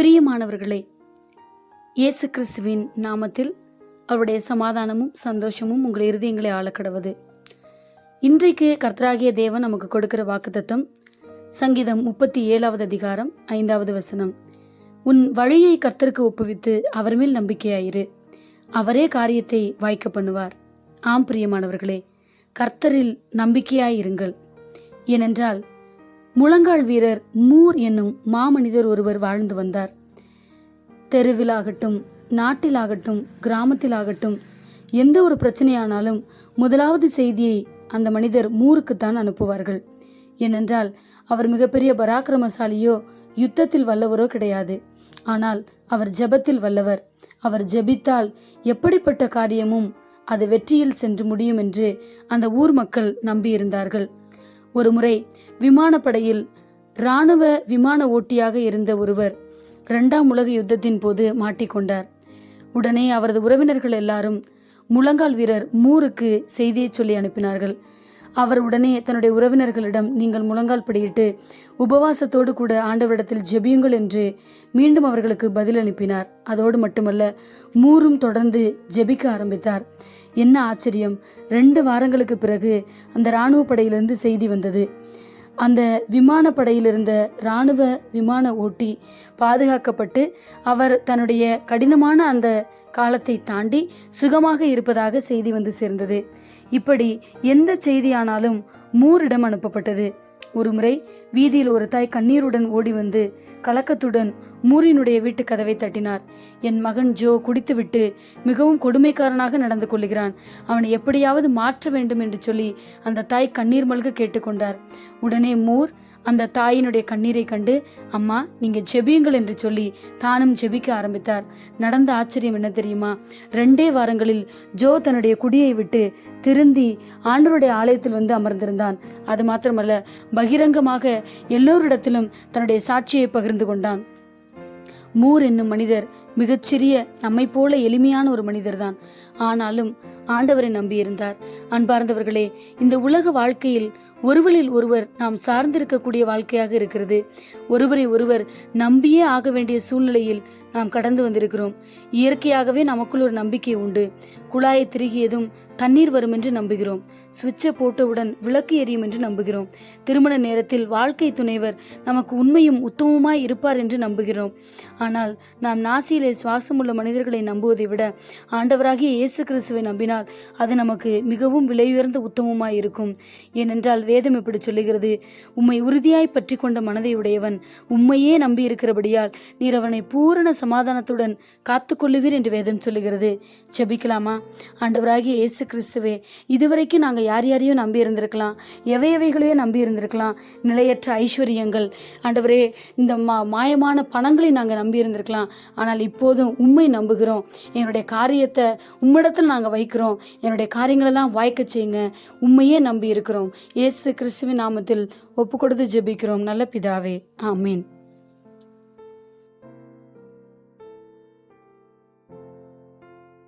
பிரியமானவர்களே இயேசு கிறிஸ்துவின் நாமத்தில் அவருடைய சமாதானமும் சந்தோஷமும் உங்கள் இருதயங்களை ஆளக்கடவது. இன்றைக்கு கர்த்தராகிய தேவன் நமக்கு கொடுக்கிற வாக்குத்தத்தம் சங்கீதம் முப்பத்தி ஏழாவது அதிகாரம் ஐந்தாவது வசனம். உன் வழியை கர்த்தருக்கு ஒப்புவித்து அவர் மேல் நம்பிக்கையாயிரு. அவரே காரியத்தை வாய்க்க பண்ணுவார். ஆம் பிரியமானவர்களே கர்த்தரில் நம்பிக்கையாயிருங்கள். ஏனென்றால் முழங்கால் வீரர் மூர் என்னும் மாமனிதர் ஒருவர் வாழ்ந்து வந்தார். தெருவிலாகட்டும் நாட்டிலாகட்டும் கிராமத்திலாகட்டும் எந்த ஒரு பிரச்சனையானாலும் முதலாவது செய்தியை அந்த மனிதர் மூருக்குத்தான் அனுப்புவார்கள். ஏனென்றால் அவர் மிகப்பெரிய பராக்கிரமசாலியோ யுத்தத்தில் வல்லவரோ கிடையாது. ஆனால் அவர் ஜெபத்தில் வல்லவர். அவர் ஜெபித்தால் எப்படிப்பட்ட காரியமும் அது வெற்றியில் சென்று முடியும் என்று அந்த ஊர் மக்கள் நம்பியிருந்தார்கள். ஒருமுறை விமானப்படையில் இராணுவ விமான ஓட்டியாக இருந்த ஒருவர் இரண்டாம் உலக யுத்தத்தின் போது மாட்டிக்கொண்டார் உடனே அவரது உறவினர்கள் எல்லாரும் முழங்கால் வீரர் மூருக்கு செய்தியை சொல்லி அனுப்பினார்கள். அவர் உடனே தன்னுடைய உறவினர்களிடம் நீங்கள் முழங்கால் படியிட்டு உபவாசத்தோடு கூட ஆண்டவரிடத்தில் ஜெபியுங்கள் என்று மீண்டும் அவர்களுக்கு பதில் அனுப்பினார் அதோடு மட்டுமல்ல மூரும் தொடர்ந்து ஜெபிக்க ஆரம்பித்தார். என்ன ஆச்சரியம்? ரெண்டு வாரங்களுக்கு பிறகு அந்த இராணுவ படையிலிருந்து செய்தி வந்தது. அந்த விமானப்படையில் இருந்த இராணுவ விமான ஓட்டி பாதுகாக்கப்பட்டு அவர் தன்னுடைய கடினமான அந்த காலத்தை தாண்டி சுகமாக இருப்பதாக செய்தி வந்து சேர்ந்தது. இப்படி எந்த செய்தியானாலும் மூரிடம் அனுப்பப்பட்டது. ஒருமுறை வீதியில் ஒரு தாய் கண்ணீருடன் ஓடி வந்து கலக்கத்துடன் மூரினுடைய வீட்டு கதவை தட்டினார். என் மகன் ஜோ குடித்துவிட்டு மிகவும் கொடுமைக்காரனாக நடந்து கொள்கிறான் அவனை எப்படியாவது மாற்ற வேண்டும் என்று சொல்லி அந்த தாய் கண்ணீர் மல்க கேட்டுக்கொண்டார் உடனே மூர் அந்த தாயினுடைய கண்ணீரை கண்டு அம்மா நீங்க ஜெபியுங்கள் என்று சொல்லி தானும் ஜெபிக்க ஆரம்பித்தார். நடந்த ஆச்சரியம் என்ன தெரியுமா? ரெண்டே வாரங்களில் ஜோ தன்னுடைய குடியை விட்டு திருந்தி ஆண்டவருடைய ஆலயத்தில் வந்து அமர்ந்திருந்தான். அது மாத்திரமல்ல பகிரங்கமாக எல்லோரிடத்திலும் தன்னுடைய சாட்சியை பகிர்ந்து கொண்டான். மூர் என்னும் மனிதர் மிகச்சிறிய நம்மை போல எளிமையான ஒரு மனிதர்தான். ஆனாலும் ஆண்டவரை நம்பியிருந்தார். அன்பார்ந்தவர்களே இந்த உலக வாழ்க்கையில் ஒருவரில் ஒருவர் நாம் சார்ந்திருக்கக்கூடிய வாழ்க்கையாக இருக்கிறது. ஒருவரை ஒருவர் நம்பியே ஆக வேண்டிய சூழ்நிலையில் நாம் கடந்து வந்திருக்கிறோம். இயற்கையாகவே நமக்குள் ஒரு நம்பிக்கை உண்டு. குழாயை திருகியதும் தண்ணீர் வரும் என்று நம்புகிறோம். சுவிட்சை போட்டவுடன் விளக்கு எரியும் என்று நம்புகிறோம். திருமண நேரத்தில் வாழ்க்கை துணைவர் நமக்கு உண்மையும் உத்தமமாய் இருப்பார் என்று நம்புகிறோம். ஆனால் நாம் நாசியிலே சுவாசமுள்ள மனிதர்களை நம்புவதை விட ஆண்டவராகிய இயேசு கிறிஸ்துவை நம்பினால் அது நமக்கு மிகவும் விலையுயர்ந்த உத்தமமாய் இருக்கும். ஏனென்றால் வேதம் இப்படி சொல்லுகிறது. உம்மை உறுதியாய் பற்றி கொண்ட மனதை உடையவன் உம்மையே நம்பி இருக்கிறபடியால் நீர் அவனை பூரண சமாதானத்துடன் காத்துக்கொள்ளுவீர் என்று வேதம் சொல்லுகிறது. ஜபிக்கலாமா? ஆண்டவராகிய இயேசு கிறிஸ்துவே இதுவரைக்கும் நாங்கள் யார் யாரையோ நம்பி இருந்திருக்கலாம் எவை எவைகளையோ நம்பி இருந்திருக்கலாம் நிலையற்ற ஐஸ்வர்யங்கள். ஆண்டவரே இந்த மா மாயமான பணங்களை நாங்கள் நம்பி இருந்திருக்கலாம் ஆனால் இப்போதும் உண்மை நம்புகிறோம். என்னுடைய காரியத்தை உம்மிடத்தில் நாங்கள் வைக்கிறோம். என்னுடைய காரியங்களெல்லாம் வாய்க்க செய்யுங்க. உண்மையே நம்பி இருக்கிறோம் இயேசு கிறிஸ்துவின் நாமத்தில் ஒப்பு கொடுத்து ஜெபிக்கிறோம். நல்ல பிதாவே. ஆமீன்.